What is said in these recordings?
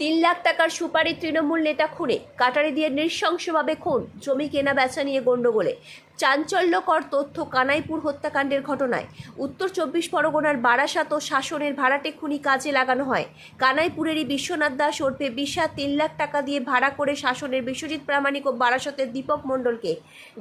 তিন লাখ টাকার সুপারি তৃণমূল নেতা খুনে। কাটারি দিয়ে নৃশংসভাবে খুন। জমি কেনা বেচা নিয়ে গণ্ডগোলে চাঞ্চল্যকর তথ্য কানাইপুর হত্যাকাণ্ডের ঘটনায়। উত্তর চব্বিশ পরগনার বারাসাত ও শাসনের ভাড়াটে খুনি কাজে লাগানো হয়। কানাইপুরেরই বিশ্বনাথ দাস ওরফে বিশা তিন লাখ টাকা দিয়ে ভাড়া করে শাসনের বিশ্বজিৎ প্রামাণিক ও বারাসতের দীপক মণ্ডলকে।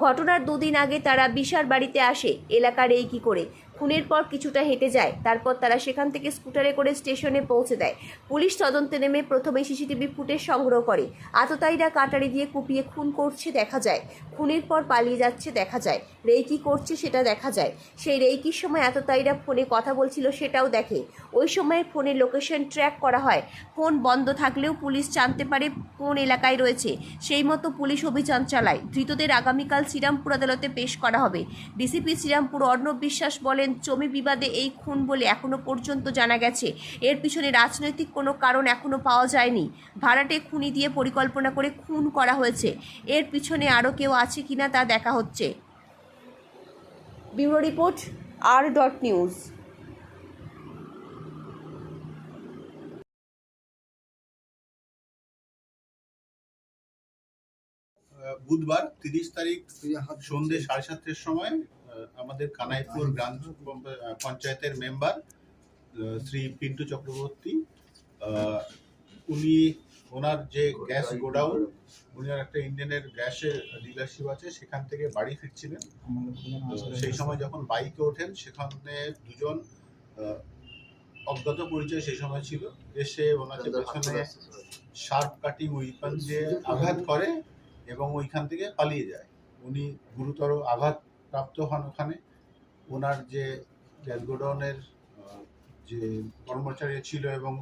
ঘটনার দুদিন আগে তারা বিশার বাড়িতে আসে। এলাকার এই কী করে? খুনের পর কিছুটা হেঁটে যায়। তারপর তারা সেখান থেকে স্কুটারে করে স্টেশনে পৌঁছে দেয়। পুলিশ তদন্তে নেমে প্রথমে সিসিটিভি ফুটেজ সংগ্রহ করে। আততায়ীরা কাটারি দিয়ে কুপিয়ে খুন করছে দেখা যায়। খুনের পর পালিয়ে যাচ্ছে দেখা যায়। রেইকি করছে সেটা দেখা যায়। সেই রেইকির সময় আততায়ীরা ফোনে কথা বলছিল সেটাও দেখে। ওই সময় ফোনের লোকেশন ট্র্যাক করা হয়। ফোন বন্ধ থাকলেও পুলিশ জানতে পারে কোন এলাকায় রয়েছে। সেই মতো পুলিশ অভিযান চালায়। ধৃতদের আগামীকাল শ্রীরামপুর আদালতে পেশ করা হবে। ডিসিপি শ্রীরামপুর অর্ণব বিশ্বাস বলেন জমি বিবাদে এই খুন বলে এখনও পর্যন্ত জানা গেছে। এর পিছনে রাজনৈতিক কোনো কারণ এখনও পাওয়া যায়নি। ভাড়াটে খুনি দিয়ে পরিকল্পনা করে খুন করা হয়েছে। এর পিছনে আরও কেউ আছে কিনা তা দেখা হচ্ছে। Bureau report R dot news. বুধবার তিরিশ তারিখ সন্ধ্যে সাড়ে সাতটার সময় আমাদের কানাইপুর গ্রাম পঞ্চায়েতের মেম্বার শ্রী পিন্টু চক্রবর্তী। উনি ওনার যে গ্যাস গোডাউন, উনি আর একটা ইন্ডিয়ানের গ্যাসের ডিলারশিপ আছে, সেখান থেকে বাড়ি ফিরছিলেন। সেই সময় যখন বাইকে ওঠেন, সেখানে দুজন অজ্ঞাত পরিচয় সেই সময় ছিল। এসে ওনাকে পেছনে শার্প কাটিং উইপন দিয়ে আঘাত করে এবং ওইখান থেকে পালিয়ে যায়। উনি গুরুতর আঘাত প্রাপ্ত হন ওখানে। ওনার যে গ্যাস গোডাউনের যে কর্মচারী ছিল এবং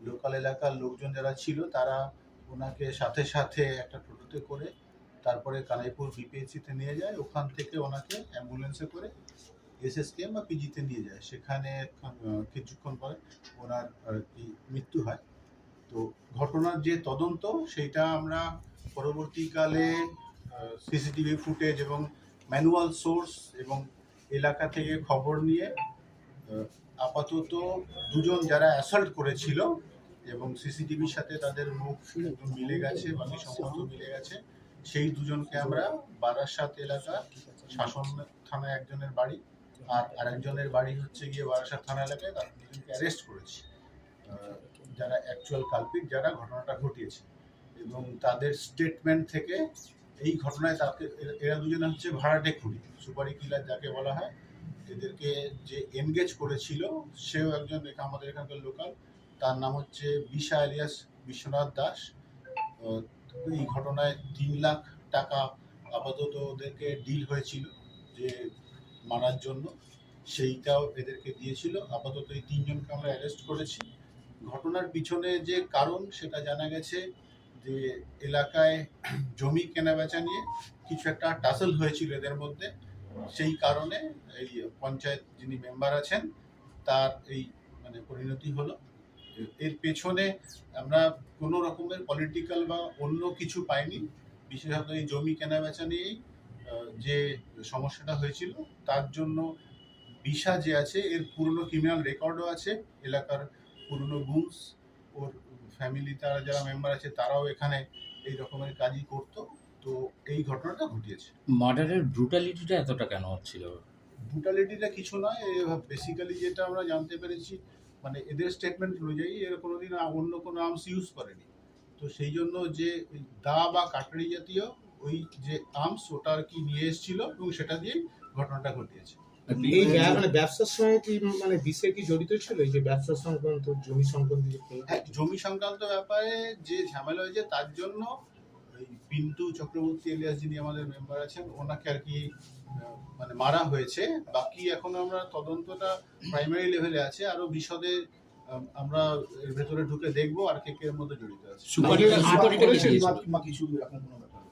লোকাল এলাকার লোকজন যারা ছিল, তারা ওনাকে সাথে সাথে একটা টোটোতে করে তারপরে কানাইপুর বিপিএসসিতে নিয়ে যায়। ওখান থেকে ওনাকে অ্যাম্বুলেন্সে করে এসএসকেএম বা পিজিতে নিয়ে যায়। সেখানে কিছুক্ষণ পরে ওনার আর কি মৃত্যু হয়। তো ঘটনার যে তদন্ত, সেইটা আমরা পরবর্তীকালে সিসিটিভি ফুটেজ এবং ম্যানুয়াল সোর্স এবং এলাকা থেকে খবর নিয়ে আপাতত দুজন যারা অ্যাসল্ট করেছিল এবং সিসিটিভির সাথে তাদের মুখ মিলে গেছে বাকি সমস্ত মিলে গেছে, সেই দুজনকে আমরা বারাসাত এলাকা শাসন থানায় একজনের বাড়ি আর আরেকজনের বাড়ি হচ্ছে গিয়ে বারাসাত থানা এলাকায়, তার দুজনকে অ্যারেস্ট করেছি। যারা অ্যাকচুয়াল কালপিক যারা ঘটনাটা ঘটিয়েছে। এবং তাদের স্টেটমেন্ট থেকে এই ঘটনায় তাকে এরা- দুজনে হচ্ছে ভাড়াটে খুঁড়ি সুপারি কিলার যাকে বলা হয়। এদেরকে যে এনগেজ করেছিল, সেও একজন আমাদের এখানকার লোকাল। তার নাম হচ্ছে বিশা এলিয়াস বিশ্বনাথ দাস। এই ঘটনায় তিন লাখ টাকা আপাতত ওদেরকে ডিল হয়েছিল যে মারার জন্য। সেইটাও এদেরকে দিয়েছিল। আপাতত এই তিনজনকে আমরা অ্যারেস্ট করেছি। ঘটনার পিছনে যে কারণ, সেটা জানা গেছে যে এলাকায় জমি কেনাবেচা নিয়ে কিছু একটা টাসল হয়েছিল এদের মধ্যে, সেই কারণে এই পঞ্চায়েত যিনি মেম্বার আছেন, তার এই মানে পরিণতি হলো। এর পেছনে আমরা কোনো রকমের পলিটিক্যাল বা অন্য কিছু পাইনি। বিশেষত এই জমি কেনাবেচা নিয়েই যে সমস্যাটা হয়েছিল, তার জন্য বিশা যে আছে, এর পুরনো ক্রিমিনাল রেকর্ডও আছে, এলাকার পুরনো গুমস, ওর ফ্যামিলি তারা যারা মেম্বার আছে তারাও এখানে এই রকমের কাজই করতো। তো এই ঘটনাটা ঘটিয়েছে। মার্ডারের ব্রুটালিটিটা এতটা কেন হচ্ছিল? ব্রুটালিটিটা কিছু নয় বেসিক্যালি যেটা আমরা জানতে পেরেছি মানে এদের স্টেটমেন্ট অনুযায়ী এরা কোনোদিন অন্য কোনো আর্মস ইউজ করেনি। তো সেই জন্য যে দা বা কাটারি জাতীয় ওই যে আর্মস ওটা আর কি নিয়ে এসেছিল এবং সেটা দিয়েই ঘটনাটা ঘটিয়েছে। এই মানে ব্যবসার সঙ্গে কি মানে বিষয় কি জড়িত ছিল? যে ব্যবসা সংক্রান্ত জমি সংক্রান্ত হ্যাঁ জমি সংক্রান্ত ব্যাপারে যে ঝামেলা হয়েছে তার জন্য ওই পিন্টু চক্রবর্তী এলিয়াস যিনি আমাদের মেম্বার আছেন ওনাকে আর কি মানে মারা হয়েছে। বাকি এখন আমরা তদন্তটা প্রাইমারি লেভেলে আছে। আরও বিশদে আমরা এর ভেতরে ঢুকে দেখব আর কে কে এর মধ্যে জড়িত আছে। করেছেন বা- বা কিছু এরকম কোনো ব্যাপার?